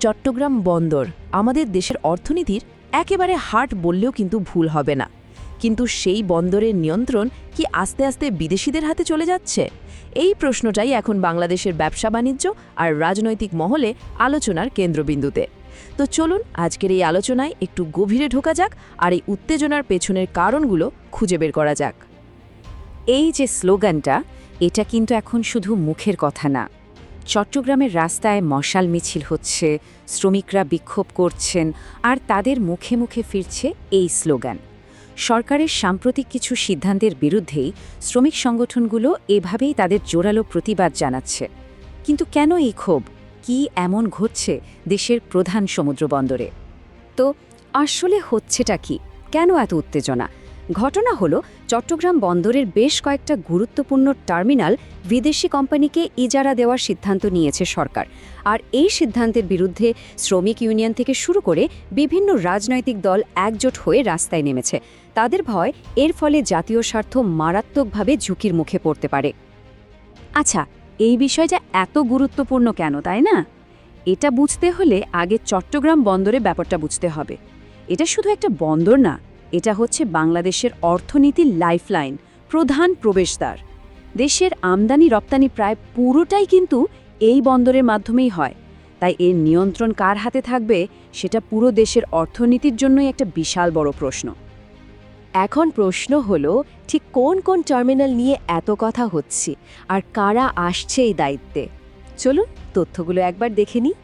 চট্টগ্রাম বন্দর আমাদের দেশের অর্থনীতির একেবারে হাট বললেও কিন্তু ভুল হবে না। কিন্তু সেই বন্দরের নিয়ন্ত্রণ কি আস্তে আস্তে বিদেশিদের হাতে চলে যাচ্ছে? এই প্রশ্নটাই এখন বাংলাদেশের ব্যবসা বাণিজ্য আর রাজনৈতিক মহলে আলোচনার কেন্দ্রবিন্দুতে। তো চলুন আজকের এই আলোচনায় একটু গভীরে ঢোকা যাক আর এই উত্তেজনার পেছনের কারণগুলো খুঁজে বের করা যাক। এই যে স্লোগানটা, এটা কিন্তু এখন শুধু মুখের কথা না। চট্টগ্রামের রাস্তায় মশাল মিছিল হচ্ছে, শ্রমিকরা বিক্ষোভ করছেন, আর তাদের মুখে মুখে ফিরছে এই স্লোগান। সরকারের সাম্প্রতিক কিছু সিদ্ধান্তের বিরুদ্ধেই শ্রমিক সংগঠনগুলো এভাবেই তাদের জোরালো প্রতিবাদ জানাচ্ছে। কিন্তু কেন এই ক্ষোভ? কি এমন ঘটছে দেশের প্রধান সমুদ্র বন্দরে? তো আসলে হচ্ছেটা কি? কেন এত উত্তেজনা? ঘটনা হলো, চট্টগ্রাম বন্দরের বেশ কয়েকটা গুরুত্বপূর্ণ টার্মিনাল বিদেশি কোম্পানিকে ইজারা দেওয়ার সিদ্ধান্ত নিয়েছে সরকার। আর এই সিদ্ধান্তের বিরুদ্ধে শ্রমিক ইউনিয়ন থেকে শুরু করে বিভিন্ন রাজনৈতিক দল একজোট হয়ে রাস্তায় নেমেছে। তাদের ভয়, এর ফলে জাতীয় স্বার্থ মারাত্মকভাবে ঝুঁকির মুখে পড়তে পারে। আচ্ছা এই বিষয়টা এত গুরুত্বপূর্ণ কেন, তাই না? এটা বুঝতে হলে আগে চট্টগ্রাম বন্দরে ব্যাপারটা বুঝতে হবে। এটা শুধু একটা বন্দর না এটা হচ্ছে বাংলাদেশের অর্থনীতির লাইফলাইন, প্রধান প্রবেশদ্বার। দেশের আমদানি রপ্তানি প্রায় পুরোটাই কিন্তু এই বন্দরের মাধ্যমেই হয়। তাই এর নিয়ন্ত্রণ কার হাতে থাকবে, সেটা পুরো দেশের অর্থনীতির জন্যই একটা বিশাল বড় প্রশ্ন। এখন প্রশ্ন হলো, ঠিক কোন কোন টার্মিনাল নিয়ে এত কথা হচ্ছে, আর কারা আসছে এই দায়িত্বে? চলুন তথ্যগুলো একবার দেখে নিই।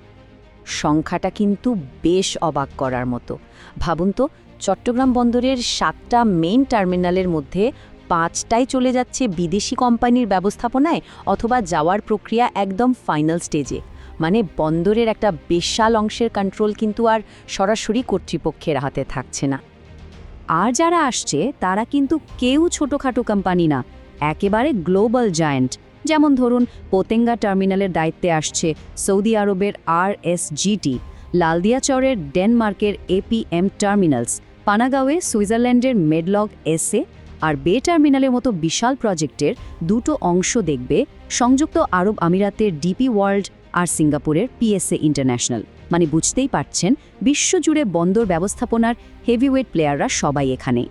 সংখ্যাটা কিন্তু বেশ অবাক করার মতো। ভাবুন তো চট্টগ্রাম বন্দরের সাতটা মেইন টার্মিনালের মধ্যে পাঁচটাই চলে যাচ্ছে বিদেশি কোম্পানির ব্যবস্থাপনায় অথবা যাওয়ার প্রক্রিয়া একদম ফাইনাল স্টেজে। মানে বন্দরের একটা বিশাল অংশের কন্ট্রোল কিন্তু আর সরাসরি কর্তৃপক্ষের হাতে থাকছে না। আর যারা আসছে, তারা কিন্তু কেউ ছোটোখাটো কোম্পানি না, একেবারে গ্লোবাল জায়ান্ট যেমন ধরুন, পোতেঙ্গা টার্মিনালের দায়িত্বে আসছে সৌদি আরবের আর এস জিটি লালদিয়াচরের ডেনমার্কের এপিএম টার্মিনালস। পানাগাঁওয়ে সুইজারল্যান্ডের মেডলগ এসএ আর বে টার্মিনালের মতো বিশাল প্রজেক্টের দুটো অংশ দেখবে সংযুক্ত আরব আমিরাতের ডিপি ওয়ার্ল্ড আর সিঙ্গাপুরের পিএসএ ইন্টারন্যাশনাল। মানে বুঝতেই পারছেন, বিশ্বজুড়ে বন্দর ব্যবস্থাপনার হেভিওয়েট প্লেয়াররা সবাই এখানে।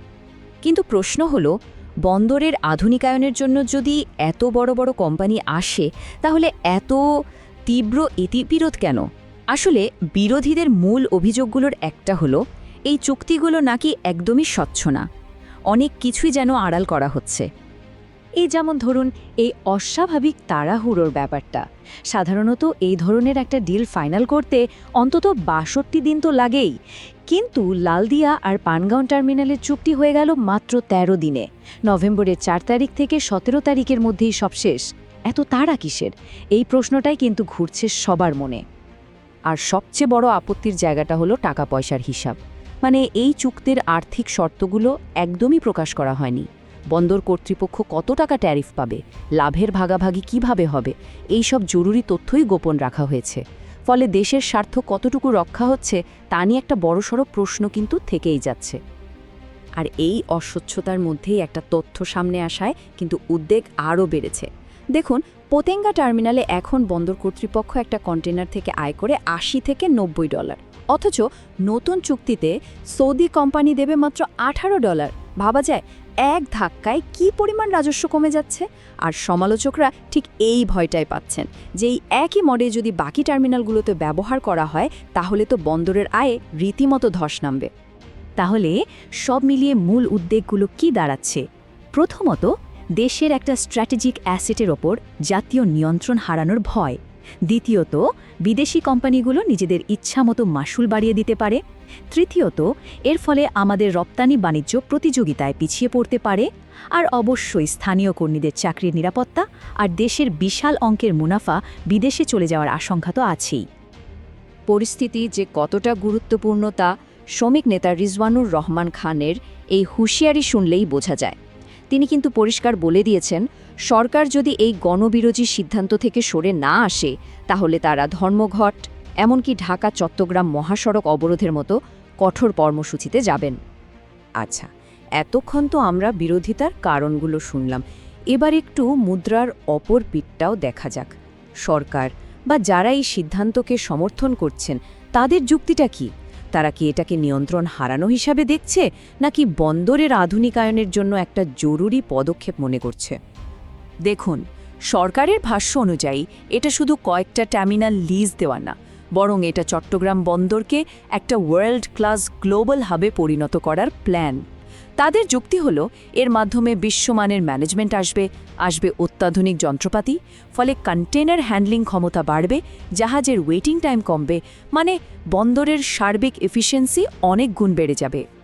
কিন্তু প্রশ্ন হলো, বন্দরের আধুনিকায়নের জন্য যদি এত বড় বড় কোম্পানি আসে, তাহলে এত তীব্র ইতিবিরোধ কেন? আসলে বিরোধীদের মূল অভিযোগগুলোর একটা হলো এই চুক্তিগুলো নাকি একদমই স্বচ্ছ না। অনেক কিছুই যেন আড়াল করা হচ্ছে। এই যেমন ধরুন, এই অস্বাভাবিক তাড়াহুড়োর ব্যাপারটা। সাধারণত এই ধরনের একটা ডিল ফাইনাল করতে অন্তত বাষট্টি দিন তো লাগেই। কিন্তু লালদিয়া আর পানগাঁও টার্মিনালের চুক্তি হয়ে গেল মাত্র ১৩ দিনে। নভেম্বরের চার তারিখ থেকে সতেরো তারিখের মধ্যেই সব শেষ। এত তাড়া কিসের? এই প্রশ্নটাই কিন্তু ঘুরছে সবার মনে। আর সবচেয়ে বড় আপত্তির জায়গাটা হলো টাকা পয়সার হিসাব। মানে এই চুক্তির আর্থিক শর্তগুলো একদমই প্রকাশ করা হয়নি। বন্দর কর্তৃপক্ষ কত টাকা ট্যারিফ পাবে, লাভের ভাগাভাগি কীভাবে হবে এই সব জরুরি তথ্যই গোপন রাখা হয়েছে। ফলে দেশের স্বার্থ কতটুকু রক্ষা হচ্ছে, তা নিয়ে একটা বড়সড় প্রশ্ন কিন্তু থেকেই যাচ্ছে। আর এই অস্বচ্ছতার মধ্যেই একটা তথ্য সামনে আসায় কিন্তু উদ্বেগ আরও বেড়েছে। দেখুন, পোতেঙ্গা টার্মিনালে এখন বন্দর কর্তৃপক্ষ একটা কন্টেনার থেকে আয় করে আশি থেকে নব্বই ডলার। অথচ নতুন চুক্তিতে সৌদি কোম্পানি দেবে মাত্র আঠারো ডলার। ভাবা যায়, এক ধাক্কায় কি পরিমাণ রাজস্ব কমে যাচ্ছে? আর সমালোচকরা ঠিক এই ভয়টাই পাচ্ছেন যে এই একই মডেল যদি বাকি টার্মিনালগুলোতে ব্যবহার করা হয়, তাহলে তো বন্দরের আয়ে রীতিমতো ধস নামবে। তাহলে সব মিলিয়ে মূল উদ্বেগগুলো কি দাঁড়াচ্ছে? প্রথমত, দেশের একটা স্ট্র্যাটেজিক অ্যাসেটের ওপর জাতীয় নিয়ন্ত্রণ হারানোর ভয়। দ্বিতীয়ত, বিদেশি কোম্পানিগুলো নিজেদের ইচ্ছামতো মাসুল বাড়িয়ে দিতে পারে। তৃতীয়ত, এর ফলে আমাদের রপ্তানি বাণিজ্য প্রতিযোগিতায় পিছিয়ে পড়তে পারে। আর অবশ্যই স্থানীয় কর্মীদের চাকরির নিরাপত্তা আর দেশের বিশাল অঙ্কের মুনাফা বিদেশে চলে যাওয়ার আশঙ্কা তো আছেই। পরিস্থিতি যে কতটা গুরুত্বপূর্ণ তা শ্রমিক নেতা রিজওয়ানুর রহমান খানের এই হুঁশিয়ারি শুনলেই বোঝা যায়। তিনি কিন্তু পরিষ্কার বলে দিয়েছেন, সরকার যদি এই গণবিরোধী সিদ্ধান্ত থেকে সরে না আসে, তাহলে তারা ধর্মঘট, এমনকি ঢাকা, চট্টগ্রাম মহাসড়ক অবরোধের মতো কঠোর কর্মসূচিতে যাবেন। আচ্ছা এতক্ষণ তো আমরা বিরোধিতার কারণগুলো শুনলাম। এবার একটু মুদ্রার অপর পিঠটাও দেখা যাক। সরকার বা যারা এই সিদ্ধান্তকে সমর্থন করছেন, তাদের যুক্তিটা কি? তারা কি এটাকে নিয়ন্ত্রণ হারানো হিসাবে দেখছে, নাকি বন্দরের আধুনিকায়নের জন্য একটা জরুরি পদক্ষেপ মনে করছে? দেখুন, সরকারের ভাষ্য অনুযায়ী এটা শুধু কয়েকটা টার্মিনাল লিজ দেওয়া না, বরং এটা চট্টগ্রাম বন্দরকে একটা ওয়ার্ল্ড ক্লাস গ্লোবাল হাবে পরিণত করার প্ল্যান। তাদের যুক্তি হলো, এর মাধ্যমে বিশ্বমানের ম্যানেজমেন্ট আসবে আসবে অত্যাধুনিক যন্ত্রপাতি, ফলে কন্টেনার হ্যান্ডলিং ক্ষমতা বাড়বে, জাহাজের ওয়েটিং টাইম কমবে মানে বন্দরের সার্বিক এফিসিয়েন্সি অনেক গুণ বেড়ে যাবে।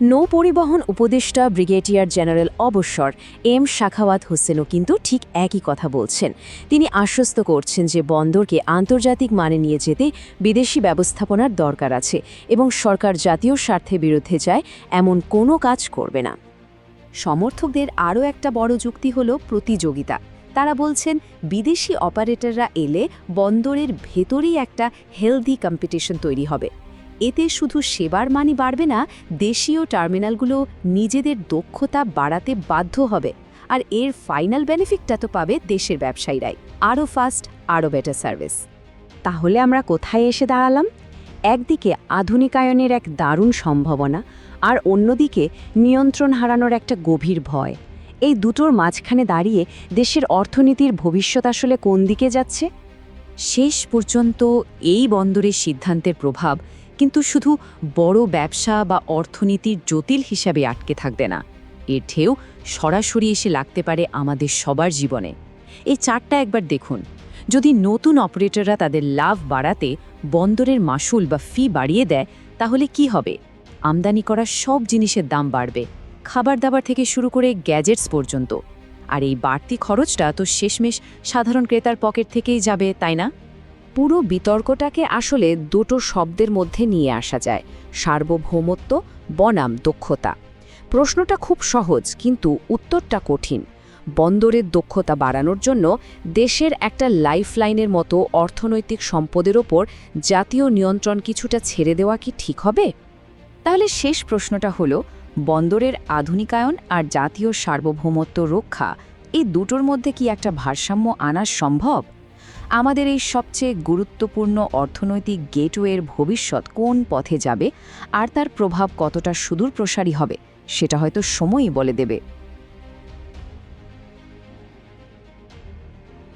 নৌ পরিবহন উপদেষ্টা ব্রিগেডিয়ার জেনারেল অবসর এম শাখাওয়াত হোসেনও কিন্তু ঠিক একই কথা বলছেন। তিনি আশ্বস্ত করছেন যে বন্দরকে আন্তর্জাতিক মানে নিয়ে যেতে বিদেশি ব্যবস্থাপনার দরকার আছে এবং সরকার জাতীয় স্বার্থে বিরুদ্ধে যায় এমন কোনো কাজ করবে না। সমর্থকদের আরও একটা বড় যুক্তি হল প্রতিযোগিতা। তারা বলছেন, বিদেশি অপারেটররা এলে বন্দরের ভেতরেই একটা হেলদি কম্পিটিশন তৈরি হবে। এতে শুধু সেবার মানই বাড়বে না, দেশীয় টার্মিনালগুলো নিজেদের দক্ষতা বাড়াতে বাধ্য হবে। আর এর ফাইনাল বেনিফিটটা তো পাবে দেশের ব্যবসায়ীরাই। আরও ফাস্ট, আরও বেটার সার্ভিস। তাহলে আমরা কোথায় এসে দাঁড়ালাম? একদিকে আধুনিকায়নের এক দারুণ সম্ভাবনা, আর অন্যদিকে নিয়ন্ত্রণ হারানোর একটা গভীর ভয়। এই দুটোর মাঝখানে দাঁড়িয়ে দেশের অর্থনীতির ভবিষ্যৎ আসলে কোন দিকে যাচ্ছে? শেষ পর্যন্ত এই বন্দরের সিদ্ধান্তের প্রভাব কিন্তু শুধু বড় ব্যবসা বা অর্থনীতির জটিল হিসাবে আটকে থাকবে না। এর ঢেউ সরাসরি এসে লাগতে পারে আমাদের সবার জীবনে। এই চারটা একবার দেখুন। যদি নতুন অপারেটররা তাদের লাভ বাড়াতে বন্দরের মাসুল বা ফি বাড়িয়ে দেয়, তাহলে কি হবে? আমদানি করা সব জিনিসের দাম বাড়বে। খাবার দাবার থেকে শুরু করে গ্যাজেটস পর্যন্ত। আর এই বাড়তি খরচটা তো শেষমেশ সাধারণ ক্রেতার পকেট থেকেই যাবে, তাই না? পুরো বিতর্কটাকে আসলে দুটো শব্দের মধ্যে নিয়ে আসা যায়, সার্বভৌমত্ব, বনাম দক্ষতা। প্রশ্নটা খুব সহজ, কিন্তু উত্তরটা কঠিন। বন্দরের দক্ষতা বাড়ানোর জন্য দেশের একটা লাইফলাইনের মতো অর্থনৈতিক সম্পদের ওপর জাতীয় নিয়ন্ত্রণ কিছুটা ছেড়ে দেওয়া কি ঠিক হবে? তাহলে শেষ প্রশ্নটা হলো, বন্দরের আধুনিকায়ন আর জাতীয় সার্বভৌমত্ব রক্ষা এই দুটোর মধ্যে কি একটা ভারসাম্য আনা সম্ভব? আমাদের এই সবচেয়ে গুরুত্বপূর্ণ অর্থনৈতিক গেটওয়ের ভবিষ্যৎ কোন পথে যাবে, আর তার প্রভাব কতটা সুদূর প্রসারী হবে, সেটা হয়তো সময়ই বলে দেবে।